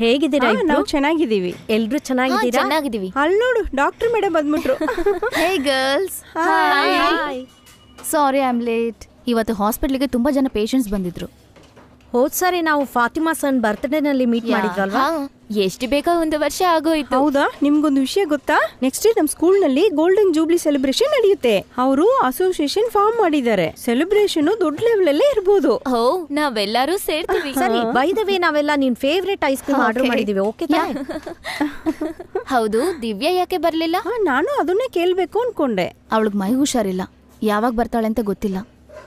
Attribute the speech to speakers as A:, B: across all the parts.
A: ಹೇಗಿದ್ದೀರಾ
B: ನಾವು ಚೆನ್ನಾಗಿದ್ದೀವಿ.
A: ಎಲ್ರು ಚೆನ್ನಾಗಿದ್ದೀರಾ?
C: ಚೆನ್ನಾಗಿದ್ದೀವಿ.
B: ಅಲ್ಲಿ ನೋಡು doctor madam ಬಂದ್ಬಿಟ್ರು.
C: Hey girls sorry I am late ಇವತ್ತು ಹಾಸ್ಪಿಟ್ಲಿಗೆ ತುಂಬಾ ಜನ ಪೇಷಂಟ್ಸ್ ಬಂದಿದ್ರು.
A: ಹೋದ್ ಸಾರಿ ನಾವು ಫಾತಿಮಾ ಸನ್ ಬರ್ತ್ಡೇನಲ್ಲಿ ಮೀಟ್ ಮಾಡಿದ್ವಲ್ವಾ?
C: ಎಷ್ಟು ಬೇಗ ಒಂದು ವರ್ಷ ಆಗೋಯ್ತು.
B: ಹೌದಾ? ನಿಮ್ಗೊಂದು ವಿಷಯ ಗೊತ್ತಾ? ನೆಕ್ಸ್ಟ್ ನಮ್ಮ ಸ್ಕೂಲ್ನಲ್ಲಿ ಗೋಲ್ಡನ್ ಜೂಬ್ಲಿ ಸೆಲೆಬ್ರೇಷನ್ ನಡೆಯುತ್ತೆ. ಅವರು ಅಸೋಸಿಯೇಷನ್ ಫಾರ್ಮ್ ಮಾಡಿದ್ದಾರೆ. ಸೆಲೆಬ್ರೇಷನ್ ದೊಡ್ಡ ಲೆವೆಲ್ ಅಲ್ಲೇ ಇರ್ಬೋದು.
C: ಹೋ ನಾವೆಲ್ಲರೂ ಸೇರ್ತೀವಿ.
A: ಸರಿ ಬೈ ದ ವೇ ನಾವೆಲ್ಲ ನಿನ್ ಫೇವ್ರೆಟ್ ಐಸ್ ಕ್ರೀಮ್ ಆರ್ಡರ್. ಮಾಡಿದೀವಿ. ಓಕೆ
C: ಹೌದು ದಿವ್ಯಾ ಯಾಕೆ ಬರ್ಲಿಲ್ಲ?
B: ನಾನು ಅದನ್ನೇ ಕೇಳ್ಬೇಕು ಅನ್ಕೊಂಡೆ.
C: ಅವಳಿಗೆ ಮೈ ಹುಷಾರಿಲ್ಲ. ಯಾವಾಗ ಬರ್ತಾಳೆ ಅಂತ ಗೊತ್ತಿಲ್ಲ.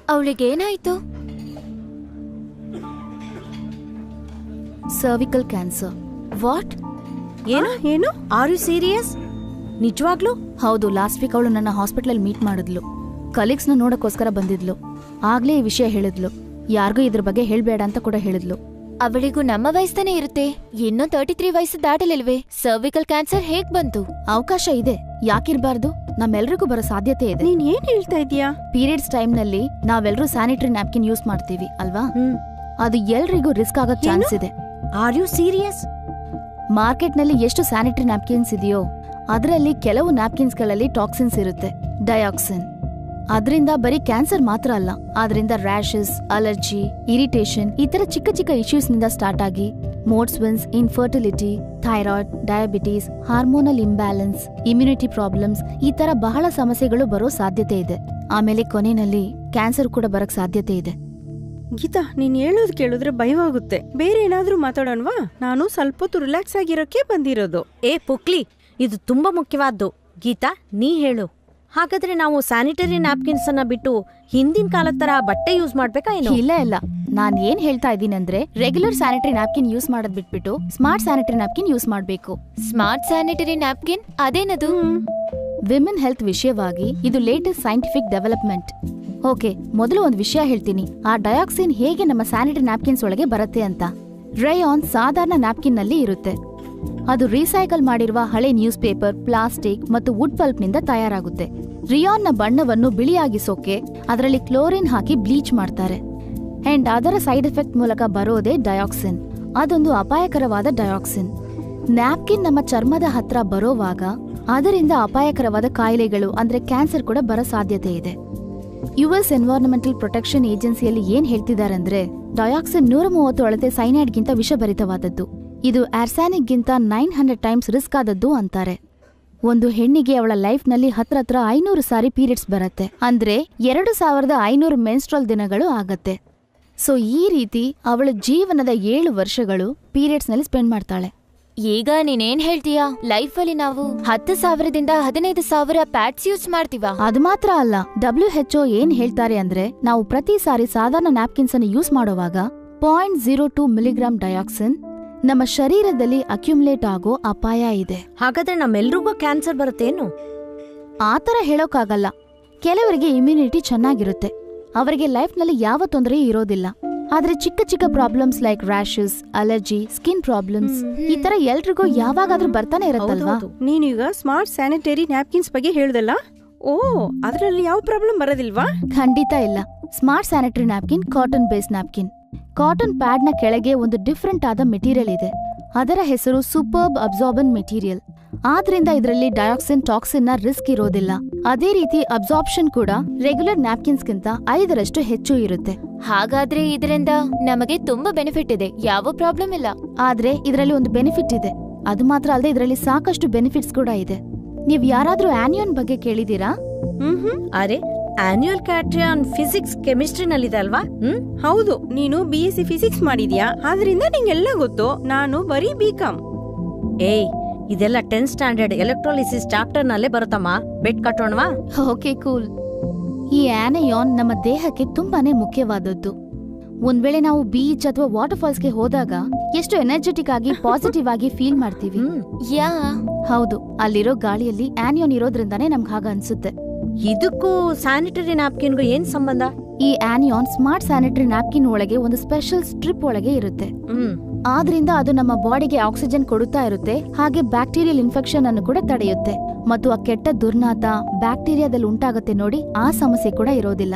C: ಅವಳಿಗೆ ಏನಾಯ್ತು? ಸರ್ವಿಕಲ್ ಕ್ಯಾನ್ಸರ್ ವಾಟ್
A: ಏನು?
B: ಏನು?
A: ಆರ್ ಯು ಸೀರಿಯಸ್ ನಿಜವಾಗ್ಲೂ?
C: ಹೌದು ಲಾಸ್ಟ್ ವೀಕ್ ಅವಳು ನನ್ನ ಹಾಸ್ಪಿಟಲ್ ಮೀಟ್ ಮಾಡಿದ್ಲು. ಕಲೀಗ್ಸ್ನ ನೋಡಕ್ಕೋಸ್ಕರ ಬಂದಿದ್ಲು. ಆಗ್ಲೇ ಈ ವಿಷಯ ಹೇಳಿದ್ಲು. ಯಾರಿಗೂ ಇದ್ರ ಬಗ್ಗೆ ಹೇಳ್ಬೇಡ ಅಂತ ಕೂಡ ಹೇಳಿದ್ಲು. ಅವಳಿಗೂ ನಮ್ಮ ವಯಸ್ಸನೇ ಇರುತ್ತೆ. ಇನ್ನೂ ತರ್ಟಿ ತ್ರೀ ವಯಸ್ಸು ದಾಟಲಿಲ್ವೇ? ಸರ್ವಿಕಲ್ ಕ್ಯಾನ್ಸರ್ ಹೇಗ್ ಬಂತು? ಅವಕಾಶ ಇದೆ. ಯಾಕಿರ್ಬಾರ್ದು? ನಮ್ಮೆಲ್ರಿಗೂ ಬರೋ ಸಾಧ್ಯತೆ ಇದೆ.
B: ನೀನ್ ಏನ್ ಹೇಳ್ತಾ ಇದೀಯಾ
C: ಪೀರಿಯಡ್ಸ್ ಟೈಮ್ನಲ್ಲಿ ನಾವೆಲ್ಲರೂ ಸ್ಯಾನಿಟರಿ ನ್ಯಾಪ್ಕಿನ್ ಯೂಸ್ ಮಾಡ್ತೀವಿ ಅಲ್ವಾ? ಅದು ಎಲ್ರಿಗೂ ರಿಸ್ಕ್ ಆಗೋ ಚಾನ್ಸ್ ಇದೆ.
A: ಆರ್ ಯು ಸೀರಿಯಸ್
C: ಮಾರ್ಕೆಟ್ನಲ್ಲಿ ಎಷ್ಟು ಸ್ಯಾನಿಟರಿ ನ್ಯಾಪ್ಕಿನ್ಸ್ ಇದೆಯೋ, ಅದರಲ್ಲಿ ಕೆಲವು ನ್ಯಾಪ್ಕಿನ್ಸ್ಗಳಲ್ಲಿ ಟಾಕ್ಸಿನ್ಸ್ ಇರುತ್ತೆ ಡಯಾಕ್ಸಿನ್ ಅದರಿಂದ ಬರೀ ಕ್ಯಾನ್ಸರ್ ಮಾತ್ರ ಅಲ್ಲ ಆದ್ರಿಂದ ರ್ಯಾಷಸ್ ಅಲರ್ಜಿ ಇರಿಟೇಷನ್ ಈ ತರ ಚಿಕ್ಕ ಚಿಕ್ಕ ಇಶ್ಯೂಸ್ನಿಂದ ಸ್ಟಾರ್ಟ್ ಆಗಿ mood swings infertility thyroid diabetes hormonal imbalance immunity problems ಈ ತರ ಬಹಳ ಸಮಸ್ಯೆಗಳು ಬರೋ ಸಾಧ್ಯತೆ ಇದೆ. ಆಮೇಲೆ ಕೊನೆಯಲ್ಲಿ ಕ್ಯಾನ್ಸರ್ ಕೂಡ ಬರಕ್ ಸಾಧ್ಯತೆ ಇದೆ.
B: ಗೀತಾ ನೀನ್ ಹೇಳೋದ್ ಕೇಳಿದ್ರೆ ಭಯವಾಗುತ್ತೆ. ಬೇರೆ ಏನಾದ್ರೂ ಮಾತಾಡೋಣವಾ? ನಾನು ಸ್ವಲ್ಪ ಹೊತ್ತು ರಿಲ್ಯಾಕ್ಸ್ ಆಗಿರೋಕೆ ಬಂದಿರೋದು.
A: ಏ ಪುಕ್ಲಿ ಇದು ತುಂಬಾ ಮುಖ್ಯವಾದ್ದು. ಗೀತಾ ನೀ ಹೇಳು. ಹಾಗಾದ್ರೆ ನಾವು ಸ್ಯಾನಿಟರಿ ನ್ಯಾಪ್ಕಿನ್ಸ್ ಅನ್ನ ಬಿಟ್ಟು ಹಿಂದಿನ ಕಾಲದ ತರ ಬಟ್ಟೆ ಯೂಸ್ ಮಾಡ್ಬೇಕಾ ಏನು?
C: ಇಲ್ಲ ಇಲ್ಲ. ನಾನ್ ಏನ್ ಹೇಳ್ತಾ ಇದ್ದೀನಿ ಅಂದ್ರೆ ರೆಗ್ಯುಲರ್ ಸ್ಯಾನಿಟರಿ ನ್ಯಾಪ್ಕಿನ್ ಯೂಸ್ ಮಾಡೋದ್ ಬಿಟ್ಬಿಟ್ಟು ಸ್ಮಾರ್ಟ್ ಸ್ಯಾನಿಟರಿ ನ್ಯಾಪ್ಕಿನ್ ಯೂಸ್ ಮಾಡ್ಬೇಕು. ಸ್ಮಾರ್ಟ್ ಸ್ಯಾನಿಟರಿ ನ್ಯಾಪ್ಕಿನ್ ಅದೇನದು? ವಿಮೆನ್ ಹೆಲ್ತ್ ವಿಷಯವಾಗಿ ಇದು ಲೇಟೆಸ್ಟ್ ಸೈಂಟಿಫಿಕ್ ಡೆವಲಪ್ಮೆಂಟ್ ಓಕೆ, ಮೊದಲು ಒಂದು ವಿಷಯ ಹೇಳ್ತೀನಿ. ಆ ಡಯಾಕ್ಸಿನ್ ಹೇಗೆ ನಮ್ಮ ಸ್ಯಾನಿಟರಿ ನ್ಯಾಪ್ಕಿನ್ಸ್ ಒಳಗೆ ಬರುತ್ತೆ ಅಂತ. ರಯಾನ್ ಸಾಧಾರಣ ನ್ಯಾಪ್ಕಿನ್ನಲ್ಲಿ ಇರುತ್ತೆ. ಅದು ರೀಸೈಕಲ್ ಮಾಡಿರುವ ಹಳೆ ನ್ಯೂಸ್ ಪೇಪರ್ ಪ್ಲಾಸ್ಟಿಕ್ ಮತ್ತು ವುಡ್ ಪಲ್ಪ್ನಿಂದ ತಯಾರಾಗುತ್ತೆ. ರಿಯಾನ್ನ ಬಣ್ಣವನ್ನು ಬಿಳಿಯಾಗಿಸೋಕೆ ಅದರಲ್ಲಿ ಕ್ಲೋರಿನ್ ಹಾಕಿ ಬ್ಲೀಚ್ ಮಾಡ್ತಾರೆ. ಅಂಡ್ ಅದರ ಸೈಡ್ ಎಫೆಕ್ಟ್ ಮೂಲಕ ಬರೋದೇ ಡಯಾಕ್ಸಿನ್. ಅದೊಂದು ಅಪಾಯಕರವಾದ ಡಯಾಕ್ಸಿನ್. ನ್ಯಾಪ್ಕಿನ್ ನಮ್ಮ ಚರ್ಮದ ಹತ್ರ ಬರೋವಾಗ ಅದರಿಂದ ಅಪಾಯಕರವಾದ ಕಾಯಿಲೆಗಳು ಅಂದ್ರೆ ಕ್ಯಾನ್ಸರ್ ಕೂಡ ಬರೋ ಸಾಧ್ಯತೆ ಇದೆ. ಯುಎಸ್ ಎನ್ವೈರನ್ಮೆಂಟಲ್ ಪ್ರೊಟೆಕ್ಷನ್ ಏಜೆನ್ಸಿಯಲ್ಲಿ ಏನ್ ಹೇಳ್ತಿದಾರಂದ್ರೆ ಡಯಾಕ್ಸಿನ್ ನೂರ ಮೂವತ್ತು ಅಳತೆ ಸೈನೈಡ್ಗಿಂತ ವಿಷಭರಿತವಾದದ್ದು. ಇದು ಆರ್ಸ್ಯಾನಿಕ್ ಗಿಂತ ನೈನ್ ಹಂಡ್ರೆಡ್ ಟೈಮ್ಸ್ ರಿಸ್ಕ್ ಆದದ್ದು ಅಂತಾರೆ. ಒಂದು ಹೆಣ್ಣಿಗೆ ಅವಳ ಲೈಫ್ನಲ್ಲಿ ಹತ್ರ ಹತ್ರ ಐನೂರು ಸಾರಿ ಪೀರಿಯಡ್ಸ್ ಬರುತ್ತೆ. ಅಂದ್ರೆ ಎರಡು ಸಾವಿರದ ಐನೂರು ಮೆನ್ಸ್ಟ್ರಲ್ ದಿನಗಳು ಆಗತ್ತೆ. ಸೊ ಈ ರೀತಿ ಅವಳ ಜೀವನದ ಏಳು ವರ್ಷಗಳು ಪೀರಿಯಡ್ಸ್ನಲ್ಲಿ ಸ್ಪೆಂಡ್ ಮಾಡ್ತಾಳೆ. ಈಗ ನೀನೇನ್ ಹೇಳ್ತೀಯಾ? ಲೈಫ್ ಅಲ್ಲಿ ನಾವು ಹತ್ತು ಸಾವಿರದಿಂದ ಹದಿನೈದು ಸಾವಿರ ಪ್ಯಾಡ್ಸ್ ಯೂಸ್ ಮಾಡ್ತೀವ? ಅದು ಮಾತ್ರ ಅಲ್ಲ ಡಬ್ಲ್ಯೂ ಎಚ್ಒ ಏನ್ ಹೇಳ್ತಾರೆ ಅಂದ್ರೆ ನಾವು ಪ್ರತಿ ಸಾರಿ ಸಾಧಾರಣ ನ್ಯಾಪ್ಕಿನ್ಸ್ ಅನ್ನು ಯೂಸ್ ಮಾಡುವಾಗ point zero two milligram dioxin ನಮ್ಮ ಶರೀರದಲ್ಲಿ ಅಕ್ಯುಮುಲೇಟ್ ಆಗೋ ಅಪಾಯ ಇದೆ.
A: ಹಾಗಾದ್ರೆ ನಮ್ಮೆಲ್ರಿಗೂ ಕ್ಯಾನ್ಸರ್ ಬರುತ್ತೇನು?
C: ಆತರ ಹೇಳೋಕ್ಕಾಗಲ್ಲ. ಕೆಲವರಿಗೆ ಇಮ್ಯುನಿಟಿ ಚೆನ್ನಾಗಿರುತ್ತೆ. ಅವರಿಗೆ ಲೈಫ್ನಲ್ಲಿ ಯಾವ ತೊಂದರೆಯೂ ಇರೋದಿಲ್ಲ. ಆದ್ರೆ ಚಿಕ್ಕ ಚಿಕ್ಕ problems like rashes allergy skin problems ಈ ತರ ಎಲ್ರಿಗೂ ಯಾವಾಗಾದ್ರೂ ಬರ್ತಾನೆ ಇರತ್ತಲ್ವಾ.
B: ನೀನೀಗ ಸ್ಮಾರ್ಟ್ ಸ್ಯಾನಿಟರಿ ನ್ಯಾಪ್ಕಿನ್ಸ್ ಬಗ್ಗೆ ಹೇಳ್ದಲ್ಲ? ಓ ಅದ್ರಲ್ಲಿ ಯಾವ ಪ್ರಾಬ್ಲಮ್ ಬರೋದಿಲ್ವಾ?
C: ಖಂಡಿತ ಇಲ್ಲ. Smart sanitary napkin cotton base napkin cotton ಪ್ಯಾಡ್ನ ಕೆಳಗೆ ಒಂದು ಡಿಫ್ರೆಂಟ್ ಆದ ಮೆಟೀರಿಯಲ್ ಇದೆ. ಅದರ ಹೆಸರು ಸೂಪರ್ಬ್ ಅಬ್ಸಾರ್ಬನ್ ಮೆಟೀರಿಯಲ್ ಆದ್ರಿಂದ ಇದರಲ್ಲಿ ಡಯಾಕ್ಸಿನ್ ಟಾಕ್ಸಿನ್ನ ರಿಸ್ಕ್ ಇರೋದಿಲ್ಲ. ಅದೇ ರೀತಿ ಅಬ್ಸಾರ್ಪ್ಷನ್ ಕೂಡ ರೆಗ್ಯುಲರ್ ನ್ಯಾಪ್ಕಿನ್ಸ್ ಗಿಂತ ಐದರಷ್ಟು ಹೆಚ್ಚು ಇರುತ್ತೆ. ಹಾಗಾದ್ರೆ ಇದರಿಂದ ನಮಗೆ ತುಂಬಾ ಬೆನಿಫಿಟ್ ಇದೆ. ಯಾವ ಪ್ರಾಬ್ಲಮ್ ಇಲ್ಲ. ಆದ್ರೆ ಇದರಲ್ಲಿ ಒಂದು ಬೆನಿಫಿಟ್ ಇದೆ. ಅದು ಮಾತ್ರ ಅಲ್ಲದೆ ಇದರಲ್ಲಿ ಸಾಕಷ್ಟು ಬೆನಿಫಿಟ್ಸ್ ಕೂಡ ಇದೆ. ನೀವ್ ಯಾರಾದ್ರೂ ಆನ್ಯೂನ್ ಬಗ್ಗೆ ಕೇಳಿದೀರಾ
B: ಹ್ಮ್ ಹ್ಮ್
A: ಅರೆ ಆನ್ಯುಯಲ್ ಕ್ಯಾಟ್ರಿಯಾನ್ ಫಿಸಿಕ್ಸ್ ಕೆಮಿಸ್ಟ್ರಿನಲ್ಲಿದೆ ಅಲ್ವಾ? ಹ್ಮ್
B: ಹೌದು. ನೀನು ಬಿ ಎಸ್ ಸಿ ಫಿಸಿಕ್ಸ್ ಮಾಡಿದ್ಯಾ? ಆದ್ರಿಂದ ನಿಂಗೆಲ್ಲ ಗೊತ್ತು. ನಾನು ಬರೀ ಬಿ ಕಾಮ್
A: ಏಯ್ ಇದೆಲ್ಲ ಟೆಂತ್ ಸ್ಟ್ಯಾಂಡರ್ಡ್ ಎಲೆಕ್ಟ್ರಾಲಿಸಿಸ್ ಚಾಪ್ಟರ್ ನಲ್ಲೇ ಬರುತ್ತಮ್ಮ. ಬೆಟ್ ಕಟ್ಟೋಣವಾ?
C: Okay cool. ಈ ಆನೆಯಾನ್ ನಮ್ಮ ದೇಹಕ್ಕೆ ತುಂಬಾನೇ ಮುಖ್ಯವಾದದ್ದು. ಒಂದ್ ವೇಳೆ ನಾವು ಬೀಚ್ ಅಥವಾ ವಾಟರ್ ಫಾಲ್ಸ್ಗೆ ಹೋದಾಗ ಎಷ್ಟು ಎನರ್ಜೆಟಿಕ್ ಆಗಿ ಪಾಸಿಟಿವ್ ಆಗಿ ಫೀಲ್ ಮಾಡ್ತೀವಿ. ಯಾ. ಹೌದು ಅಲ್ಲಿರೋ ಗಾಳಿಯಲ್ಲಿ ಆನಿಯಾನ್ ಇರೋದ್ರಿಂದಾನೇ ನಮ್ಗೆ ಹಾಗ ಅನ್ಸುತ್ತೆ.
A: ಇದಕ್ಕೂ ಸ್ಯಾನಿಟರಿ ನ್ಯಾಪ್ಕಿನ್ಗೂ ಏನ್ ಸಂಬಂಧ?
C: ಈ ಆನಿಯಾನ್ ಸ್ಮಾರ್ಟ್ ಸ್ಯಾನಿಟರಿ ನ್ಯಾಪ್ಕಿನ್ ಒಳಗೆ ಒಂದು ಸ್ಪೆಷಲ್ ಸ್ಟ್ರಿಪ್ ಒಳಗೆ ಇರುತ್ತೆ.
A: ಹ್ಮ್.
C: ಆದ್ರಿಂದ ಅದು ನಮ್ಮ ಬಾಡಿಗೆ ಆಕ್ಸಿಜನ್ ಕೊಡುತ್ತಾ ಇರುತ್ತೆ. ಹಾಗೆ ಬ್ಯಾಕ್ಟೀರಿಯಲ್ ಇನ್ಫೆಕ್ಷನ್ ಅನ್ನು ಕೂಡ ತಡೆಯುತ್ತೆ. ಮತ್ತು ಆ ಕೆಟ್ಟ ದುರ್ನಾತ ಬ್ಯಾಕ್ಟೀರಿಯಾದಲ್ಲಿ ಉಂಟಾಗುತ್ತೆ ನೋಡಿ, ಆ ಸಮಸ್ಯೆ ಕೂಡ ಇರೋದಿಲ್ಲ.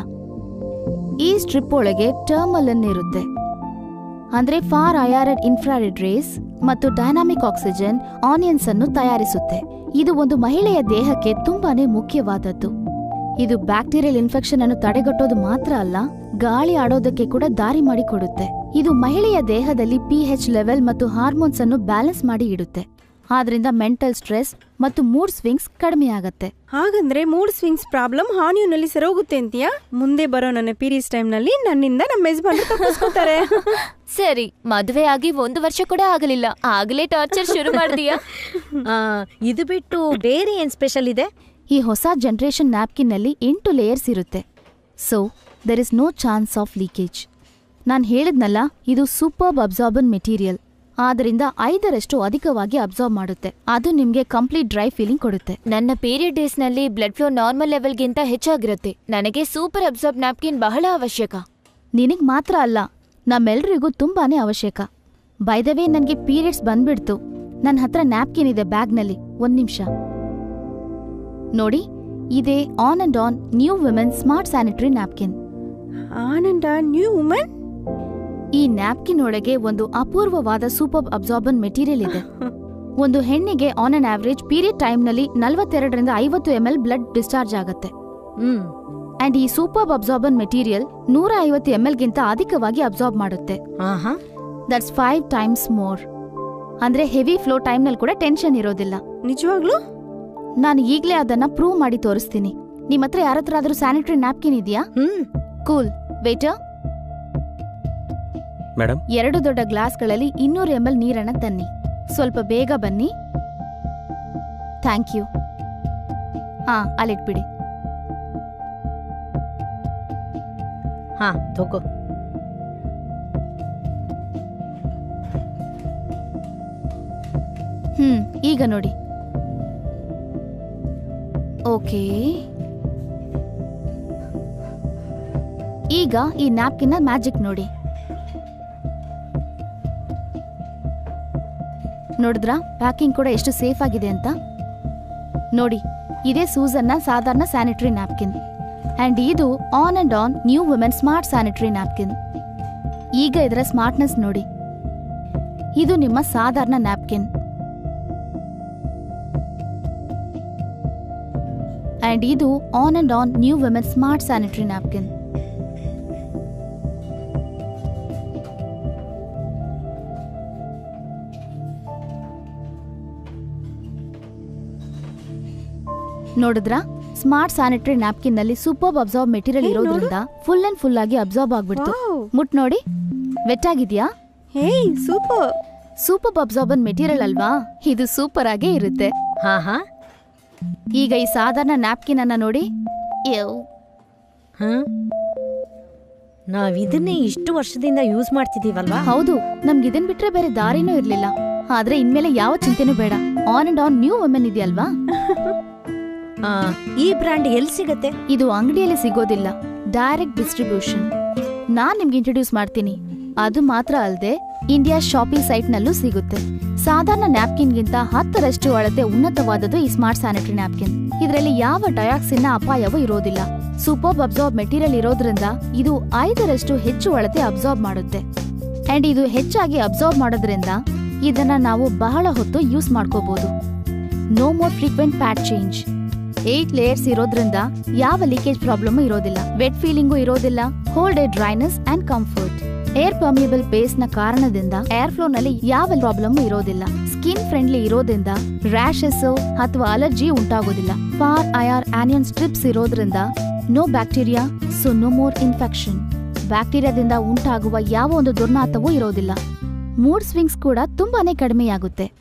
C: ಈ ಸ್ಟ್ರಿಪ್ ಒಳಗೆ ಟರ್ಮಲನ್ ಇರುತ್ತೆ. ಅಂದ್ರೆ ಫಾರ್ ಅಯಾರೆಡ್ ಇನ್ಫ್ರಾರೆಡ್ ರೇಸ್ ಮತ್ತು ಡೈನಾಮಿಕ್ ಆಕ್ಸಿಜನ್, ಆನಿಯನ್ಸ್ ಅನ್ನು ತಯಾರಿಸುತ್ತೆ. ಇದು ಒಂದು ಮಹಿಳೆಯ ದೇಹಕ್ಕೆ ತುಂಬಾನೇ ಮುಖ್ಯವಾದದ್ದು. ಇದು ಬ್ಯಾಕ್ಟೀರಿಯಲ್ ಇನ್ಫೆಕ್ಷನ್ ಅನ್ನು ತಡೆಗಟ್ಟೋದು ಮಾತ್ರ ಅಲ್ಲ ಗಾಳಿ ಆಡೋದಕ್ಕೆ ಕೂಡ ದಾರಿ ಮಾಡಿಕೊಡುತ್ತೆ. ಇದು ಮಹಿಳೆಯ ದೇಹದಲ್ಲಿ ಪಿಎಚ್ ಲೆವೆಲ್ ಮತ್ತು ಹಾರ್ಮೋನ್ಸ್ ಅನ್ನು ಬ್ಯಾಲೆನ್ಸ್ ಮಾಡಿ ಇಡುತ್ತೆ. ಆದ್ರಿಂದ ಮೆಂಟಲ್ ಸ್ಟ್ರೆಸ್ ಮತ್ತು ಮೂಡ್ ಸ್ವಿಂಗ್ಸ್ ಕಡಿಮೆ ಆಗುತ್ತೆ.
B: ಹಾಗಂದ್ರೆ ಮೂಡ್ ಸ್ವಿಂಗ್ಸ್ ಪ್ರಾಬ್ಲಮ್ ಹಾನಿಯೂನಲ್ಲಿ ಸರೋಗುತ್ತೆ ಅಂತೀಯಾ? ಮುಂದೆ ಬರೋ ನನ್ನ ಪೀರಿಯಸ್ ಟೈಮ್ನಲ್ಲಿ ನನ್ನಿಂದ ನಮ್ಮ ಯಜಮಾನ್ರು ತಪ್ಪಿಸ್ಕೊತಾರೆ.
C: ಸರಿ ಮದುವೆ ಆಗಿ ಒಂದು ವರ್ಷ ಕೂಡ ಆಗಲಿಲ್ಲ. ಆಗಲೇ ಟಾರ್ಚರ್ ಶುರು ಮಾಡಿದೀಯಾ
A: ಇದು ಬಿಟ್ಟು ಬೇರೆ ಏನ್ ಸ್ಪೆಷಲ್ ಇದೆ?
C: ಈ ಹೊಸ ಜನರೇಷನ್ ನ್ಯಾಪ್ಕಿನ್ನಲ್ಲಿ ಎಂಟು ಲೇಯರ್ಸ್ ಇರುತ್ತೆ. So there is no chance of leakage ನಾನು ಹೇಳಿದ್ನಲ್ಲ ಇದು ಸೂಪರ್ಬ್ ಅಬ್ಸಾರ್ಬನ್ ಮೆಟೀರಿಯಲ್ ಆದ್ರಿಂದ ಐದರಷ್ಟು ಅಧಿಕವಾಗಿ ಅಬ್ಸಾರ್ಬ್ ಮಾಡುತ್ತೆ. ಅದು ನಿಮ್ಗೆ ಕಂಪ್ಲೀಟ್ ಡ್ರೈ ಫೀಲಿಂಗ್ ಕೊಡುತ್ತೆ.
D: ನನ್ನ ಪೀರಿಯಡ್ ಡೇಸ್ನಲ್ಲಿ ಬ್ಲಡ್ ಫ್ಲೋ ನಾರ್ಮಲ್ ಲೆವೆಲ್ಗಿಂತ ಹೆಚ್ಚಾಗಿರುತ್ತೆ. ನನಗೆ ಸೂಪರ್ ಅಬ್ಸಾರ್ಬ್ ನ್ಯಾಪ್ಕಿನ್ ಬಹಳ ಅವಶ್ಯಕ.
C: ನಿನಗೆ ಮಾತ್ರ ಅಲ್ಲ ನಮ್ಮೆಲ್ರಿಗೂ ತುಂಬಾನೇ ಅವಶ್ಯಕ. ಬೈದವೇ ನನಗೆ ಪೀರಿಯಡ್ಸ್ ಬಂದ್ಬಿಡ್ತು. ನನ್ನ ಹತ್ರ ನ್ಯಾಪ್ಕಿನ್ ಇದೆ ಬ್ಯಾಗ್ನಲ್ಲಿ. ಒಂದ್ ನಿಮಿಷ. ನೋಡಿ ಇದೇ on and on new women smart sanitary napkin
B: on and on new women
C: ಈ ನ್ಯಾಪ್ಕಿನ್ ಒಳಗೆ ಒಂದು ಅಪೂರ್ವವಾದ ಸೂಪರ್ ಅಬ್ಸಾರ್ಬನ್ ಮೆಟೀರಿಯಲ್ ಇದೆ. ಒಂದು ಹೆಣ್ಣಿಗೆ ಆನ್ ಅನ್ ಆವರೇಜ್ ಪೀರಿಯಡ್ ಟೈಮ್ನಲ್ಲಿ ನಲವತ್ತೆರಡರಿಂದ ಐವತ್ತು ಎಂ ಎಲ್ ಬ್ಲಡ್ ಡಿಸ್ಚಾರ್ಜ್ ಆಗುತ್ತೆ.
A: ಹ್ಮ್.
C: ಅಂಡ್ ಈ ಸೂಪರ್ ಅಬ್ಸಾರ್ಬನ್ ಮೆಟೀರಿಯಲ್ ನೂರ ಐವತ್ತು ಎಂ ಗಿಂತ ಅಧಿಕವಾಗಿ ಅಬ್ಸಾರ್ಬ್ ಮಾಡುತ್ತೆ. ದಟ್ಸ್ ಫೈವ್ ಟೈಮ್ಸ್ ಮೋರ್ ಅಂದ್ರೆ ಹೆವಿ ಫ್ಲೋ ಟೈಮ್ನಲ್ಲಿ ಕೂಡ ಟೆನ್ಷನ್ ಇರೋದಿಲ್ಲ.
B: ನಿಜವಾಗ್ಲೂ?
C: ನಾನು ಈಗ್ಲೇ ಅದನ್ನ ಪ್ರೂವ್ ಮಾಡಿ ತೋರಿಸ್ತೀನಿ. ನಿಮ್ ಹತ್ರ ಯಾರತ್ರ ಆದ್ರೂ ಸ್ಯಾನಿಟರಿ ನ್ಯಾಪ್ಕಿನ್ ಇದೆಯಾ?
A: ಹ್ಮ್.
C: ಕೂಲ್ ವೇಟರ್
E: ಮೇಡಮ್
C: ಎರಡು ದೊಡ್ಡ ಗ್ಲಾಸ್ಗಳಲ್ಲಿ ಇನ್ನೂರು ಎಂ ಎಲ್ ನೀರನ್ನ ತನ್ನಿ. ಸ್ವಲ್ಪ ಬೇಗ ಬನ್ನಿ. ಥ್ಯಾಂಕ್ ಯು ಹಾ ಅಲ್ಲಿಟ್ಬಿಡಿ.
A: ಹಾ ತಗೋ.
C: ಹ್ಮ್ ಈಗ ನೋಡಿ. ಓಕೆ. ಈಗ ಈ ನ್ಯಾಪ್ಕಿನ್ನ ಮ್ಯಾಜಿಕ್ ನೋಡಿ. ನೋಡಿದ್ರಾ? ಪ್ಯಾಕಿಂಗ್ ಕೂಡ ಎಷ್ಟು ಸೇಫ್ ಆಗಿದೆ ಅಂತ? ನೋಡಿ, ಇದೇ ಸೂಸನ್ನ ಸಾಧಾರಣ ಸ್ಯಾನಿಟರಿ ನ್ಯಾಪ್ಕಿನ್. ಅಂಡ್ ಇದು on and on new women smart sanitary napkin. ಈಗ ಇದರ ಸ್ಮಾರ್ಟ್ನೆಸ್ ನೋಡಿ. ಇದು ನಿಮ್ಮ ಸಾಧಾರಣ ನ್ಯಾಪ್ಕಿನ್. ಅಂಡ್ ಇದು on and on new women smart sanitary napkin ನೋಡಿದ್ರಾ? ಸ್ಮಾರ್ಟ್ ಸ್ಯಾನಿಟರಿ ನ್ಯಾಪ್ಕಿನ್ನಲ್ಲಿ ಸೂಪರ್ ಅಬ್ಸಾರ್ಬ್ ಮೆಟೀರಿಯಲ್ ಇರೋದ್ರಿಂದ ಫುಲ್ ಅಂಡ್ ಫುಲ್ ಆಗಿ ಅಬ್ಸಾರ್ಬ್ ಆಗ್ಬಿಡ್ತು. ಮುಟ್ ನೋಡಿ. ವೆಟ್ಟಾಗಿದ್ಯಾ?
B: ಹೇ ಸೂಪರ್
C: ಸೂಪರ್ ಅಬ್ಸಾರ್ಬನ್ ಮೆಟೀರಿಯಲ್ ಅಲ್ವಾ? ಇದು ಸೂಪರ್ ಆಗೇ ಇರುತ್ತೆ.
A: ಹಾ ಹಾ.
C: ಈಗ ಈ ಸಾಧಾರಣ ನ್ಯಾಪ್ಕಿನ್ ಅನ್ನ ನೋಡಿ.
A: ಹ? ನಾವ್ ಇದನ್ನೇ ಇಷ್ಟು ವರ್ಷದಿಂದ ಯೂಸ್ ಮಾಡ್ತಿದೀವಲ್ವಾ?
C: ಹೌದು ನಮ್ಗೆ ಇದನ್ ಬಿಟ್ರೆ ಬೇರೆ ದಾರಿನೂ ಇರ್ಲಿಲ್ಲ. ಆದ್ರೆ ಇನ್ಮೇಲೆ ಯಾವ ಚಿಂತೆನೂ ಬೇಡ. On and on new women ಇದೆಯಲ್ವಾ?
A: ಆ, ಈ ಬ್ರ್ಯಾಂಡ್ ಎಲ್ಲಿ ಸಿಗತ್ತೆ?
C: ಇದು ಅಂಗಡಿಯಲ್ಲಿ ಸಿಗೋದಿಲ್ಲ. ಡೈರೆಕ್ಟ್ ಡಿಸ್ಟ್ರಿಬ್ಯೂಷನ್ ನಾನ್ ನಿಮ್ಗೆ ಇಂಟ್ರೊಡ್ಯೂಸ್ ಮಾಡ್ತೀನಿ. ಅದು ಮಾತ್ರ ಅಲ್ಲದೆ ಇಂಡಿಯಾ ಶಾಪಿಂಗ್ ಸೈಟ್ ನಲ್ಲೂ ಸಿಗುತ್ತೆ. ಸಾಧಾರಣ ನ್ಯಾಪ್ಕಿನ್ಗಿಂತ ಹತ್ತರಷ್ಟು ಅಳತೆ ಉನ್ನತವಾದದ್ದು ಈ ಸ್ಮಾರ್ಟ್ ಸ್ಯಾನಿಟರಿ ನ್ಯಾಪ್ಕಿನ್. ಇದರಲ್ಲಿ ಯಾವ ಡಯಾಕ್ಸಿನ್ ಅಪಾಯವೂ ಇರೋದಿಲ್ಲ. ಸೂಪರ್ ಅಬ್ಸಾರ್ಬ್ ಮೆಟೀರಿಯಲ್ ಇರೋದ್ರಿಂದ ಇದು ಐದರಷ್ಟು ಹೆಚ್ಚು ಅಳತೆ ಅಬ್ಸಾರ್ಬ್ ಮಾಡುತ್ತೆ. ಅಂಡ್ ಇದು ಹೆಚ್ಚಾಗಿ ಅಬ್ಸಾರ್ಬ್ ಮಾಡೋದ್ರಿಂದ ಇದನ್ನ ನಾವು ಬಹಳ ಹೊತ್ತು ಯೂಸ್ ಮಾಡ್ಕೋಬಹುದು no more frequent pad change. Eight layers ಇರೋದ್ರಿಂದ ಯಾವ ಲೀಕೇಜ್ ಪ್ರಾಬ್ಲಮ್ ಇರೋದಿಲ್ಲ. ವೆಟ್ ಫೀಲಿಂಗು ಇರೋದಿಲ್ಲ. Hold dryness and comfort. Air permeable ಬೇಸ್ನ ಕಾರಣದಿಂದ ಏರ್ ಫ್ಲೋ ನಲ್ಲಿ ಯಾವ ಪ್ರಾಬ್ಲಮ್ ಇರೋದಿಲ್ಲ. ಸ್ಕಿನ್ ಫ್ರೆಂಡ್ಲಿ ಇರೋದ್ರಿಂದ ರ್ಯಾಶಸ್ ಅಥವಾ ಅಲರ್ಜಿ ಉಂಟಾಗೋದಿಲ್ಲ. ಫಾರ್ ಐಆರ್ ಆನಿಯನ್ ಸ್ಟ್ರಿಪ್ಸ್ ಇರೋದ್ರಿಂದ no bacteria, so no more infection. ಬ್ಯಾಕ್ಟೀರಿಯಾದಿಂದ ಉಂಟಾಗುವ ಯಾವ ಒಂದು ದುರ್ನಾತವೂ ಇರೋದಿಲ್ಲ. ಮೂಡ್ ಸ್ವಿಂಗ್ಸ್ ಕೂಡ ತುಂಬಾನೇ ಕಡಿಮೆಯಾಗುತ್ತೆ.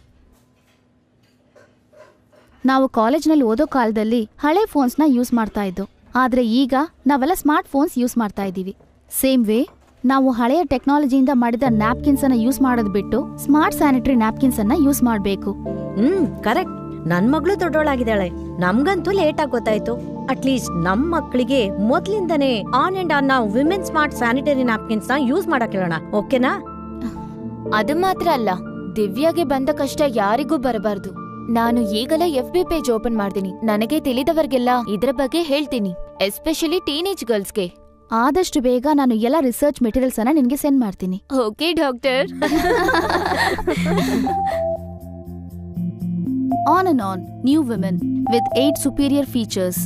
C: ನಾವು ಕಾಲೇಜ್ನಲ್ಲಿ ಓದೋ ಕಾಲದಲ್ಲಿ ಹಳೆ ಫೋನ್ಸ್ನ ಯೂಸ್ ಮಾಡ್ತಾ ಇದ್ದೋ. ಆದ್ರೆ ಈಗ ನಾವೆಲ್ಲ ಸ್ಮಾರ್ಟ್ ಫೋನ್ಸ್ ಯೂಸ್ ಮಾಡ್ತಾ ಇದ್ದೀವಿ. ಸೇಮ್ ವೇ ನಾವು ಹಳೆಯ ಟೆಕ್ನಾಲಜಿಯಿಂದ ಮಾಡಿದ ನ್ಯಾಪ್ಕಿನ್ಸ್ ಅನ್ನ ಯೂಸ್ ಮಾಡೋದ್ ಬಿಟ್ಟು ಸ್ಮಾರ್ಟ್ ಸ್ಯಾನಿಟರಿ ನ್ಯಾಪ್ಕಿನ್ಸ್ ಅನ್ನ ಯೂಸ್ ಮಾಡಬೇಕು.
A: ಹ್ಮ್ ಕರೆಕ್ಟ್. ನನ್ ಮಗಳು ದೊಡ್ಡೋಳಾಗಿದ್ದಾಳೆ. ನಮ್ಗಂತೂ ಲೇಟ್ ಆಗಿ ಗೊತ್ತಾಯ್ತು ಅಟ್ಲೀಸ್ಟ್ ನಮ್ ಮಕ್ಕಳಿಗೆ ಮೊದ್ಲಿಂದನೇ ಆನ್ ಅಂಡ್ ಆನ್ ನಾವು ವಿಮೆನ್ ಸ್ಮಾರ್ಟ್ ಸ್ಯಾನಿಟರಿ ನ್ಯಾಪ್ಕಿನ್ಸ್ನ ಯೂಸ್ ಮಾಡಕ್ ಹೇಳೋಣ. ಓಕೆನಾ
D: ಅದು ಮಾತ್ರ ಅಲ್ಲ. ದಿವ್ಯಾಗೆ ಬಂದ ಕಷ್ಟ ಯಾರಿಗೂ ಬರಬಾರ್ದು. ನಾನು ಈಗಲೇ ಎಫ್ ಬಿ ಪೇಜ್ ಓಪನ್ ಮಾಡ್ತೀನಿ. ನನಗೆ ತಿಳಿದವರಿಗೆಲ್ಲ ಇದ್ರ ಬಗ್ಗೆ ಹೇಳ್ತೀನಿ. ಎಸ್ಪೆಷಲಿ ಟೀನೇಜ್ ಗರ್ಲ್ಸ್ಗೆ
C: ಆದಷ್ಟು ಬೇಗ ನಾನು ಎಲ್ಲ ರಿಸರ್ಚ್ ಮೆಟೀರಿಯಲ್ಸ್ ಅನ್ನ ನಿನ್ಗೆ ಸೆಂಡ್ ಮಾಡ್ತೀನಿ.
D: Okay doctor
C: on and on new women with eight superior features